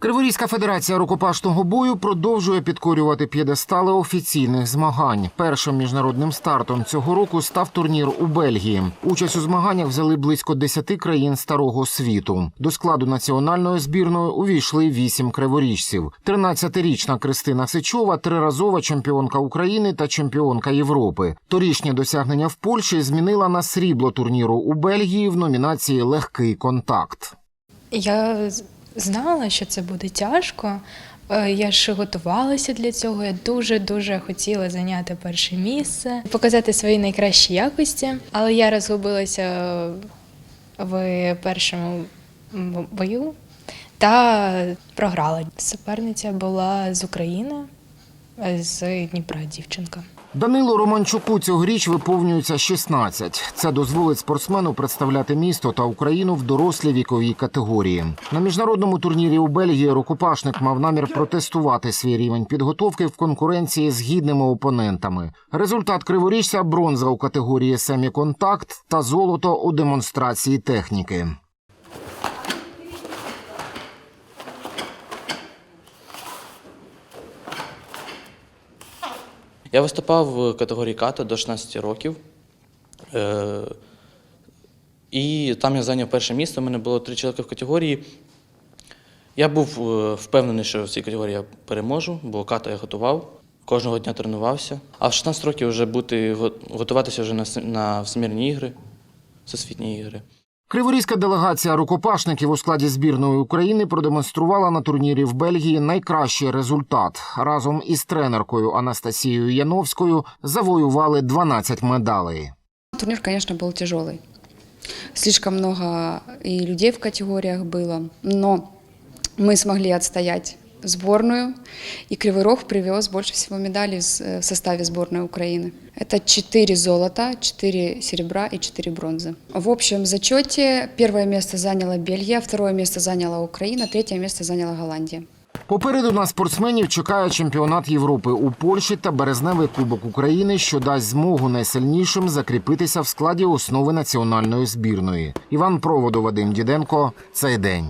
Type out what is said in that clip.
Криворізька федерація рукопашного бою продовжує підкорювати п'єдестали офіційних змагань. Першим міжнародним стартом цього року став турнір у Бельгії. Участь у змаганнях взяли близько 10 країн старого світу. До складу національної збірної увійшли вісім криворіжців. 13-річна Кристина Сичова, триразова чемпіонка України та чемпіонка Європи. Торішнє досягнення в Польщі змінила на срібло турніру у Бельгії в номінації Легкий контакт. Я знала, що це буде тяжко. Е, Я ж готувалася для цього. Я дуже дуже хотіла зайняти перше місце, показати свої найкращі якості. Але я розгубилася в першому бою та програла. Суперниця була з України, з Дніпра дівчинка. Данилу Романчуку цьогоріч виповнюється 16. Це дозволить спортсмену представляти місто та Україну в дорослій віковій категорії. На міжнародному турнірі у Бельгії рукопашник мав намір протестувати свій рівень підготовки в конкуренції з гідними опонентами. Результат криворіжця бронза у категорії семіконтакт та золото у демонстрації техніки. Я виступав в категорії ката до 16 років. Е, І там я зайняв перше місце. У мене було три чоловіка в категорії. Я був е, впевнений, що в цій категорії я переможу, бо ката я готував, кожного дня тренувався. А в 16 років вже бути, готуватися вже на, на всемірні ігри, всесвітні ігри. Криворізька делегація рукопашників у складі збірної України продемонструвала на турнірі в Бельгії найкращий результат. Разом із тренеркою Анастасією Яновською завоювали 12 медалей. Турнир, конечно, был тяжелый. Слишком много и людей в категориях было, но мы смогли отстоять сборную, и Кривой Рог привез больше всего медалей с- э, в составе сборной Украины. Это 4 золота, 4 серебра и 4 бронзы. В общем зачете первое место заняла Бельгия, второе место заняла Украина, третье место заняла Голландия. Попереду на спортсменів чекає чемпіонат Європи у Польщі та березневий кубок України, що дасть змогу найсильнішим закріпитися в складі основи національної збірної. Іван Проводов, Вадим Діденко. Цей день.